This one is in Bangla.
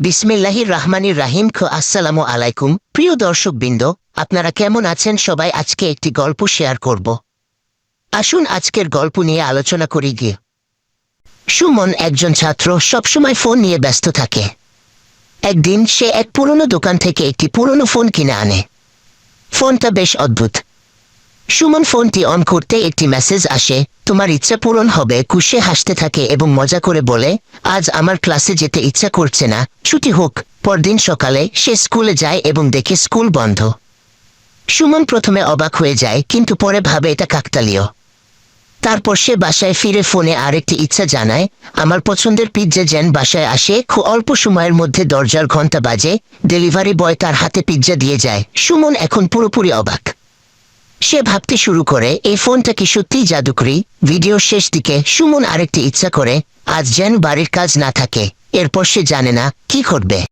বিসমিল্লাহির রহমানির রাহিম খ আসসালামু আলাইকুম। প্রিয় দর্শকবৃন্দ, আপনারা কেমন আছেন? সবাই আজকে একটি গল্প শেয়ার করব। আসুন আজকের গল্প নিয়ে আলোচনা করি গিয়ে। সুমন একজন ছাত্র সবসময় ফোন নিয়ে ব্যস্ত থাকে। একদিন সে এক পুরনো দোকান থেকে একটি পুরনো ফোন কিনে আনে। ফোনটা বেশ অদ্ভুত। সুমন ফোনটি অন করতে একটি মেসেজ আসে তোমার ইচ্ছা পূরণ হবে কুশে হাসতে থাকে এবং মজা করে বলে, আজ আমার ক্লাসে যেতে ইচ্ছা করছে না। ছুটি হোক, পরদিন সকালে সে স্কুলে যায় এবং দেখে স্কুল বন্ধ সুমন প্রথমে অবাক হয়ে যায়, কিন্তু পরে ভাবে এটা কাকতালীয়। তারপর সে বাসায় ফিরে ফোনে আরেকটি ইচ্ছা জানায়, আমার পছন্দের পিৎজা যেন বাসায় আসে, খুব অল্প সময়ের মধ্যে দরজার ঘণ্টা বাজে, ডেলিভারি বয় তার হাতে পিৎজা দিয়ে যায় সুমন এখন পুরোপুরি অবাক। সে ভাবতে শুরু করে, এই ফোনটা কি সত্যিই জাদুকরি? ভিডিও শেষ দিকে সুমন আরেকটি ইচ্ছা করে, আজ যেন বাড়ির কাজ না থাকে। এরপর সে জানে না কি করবে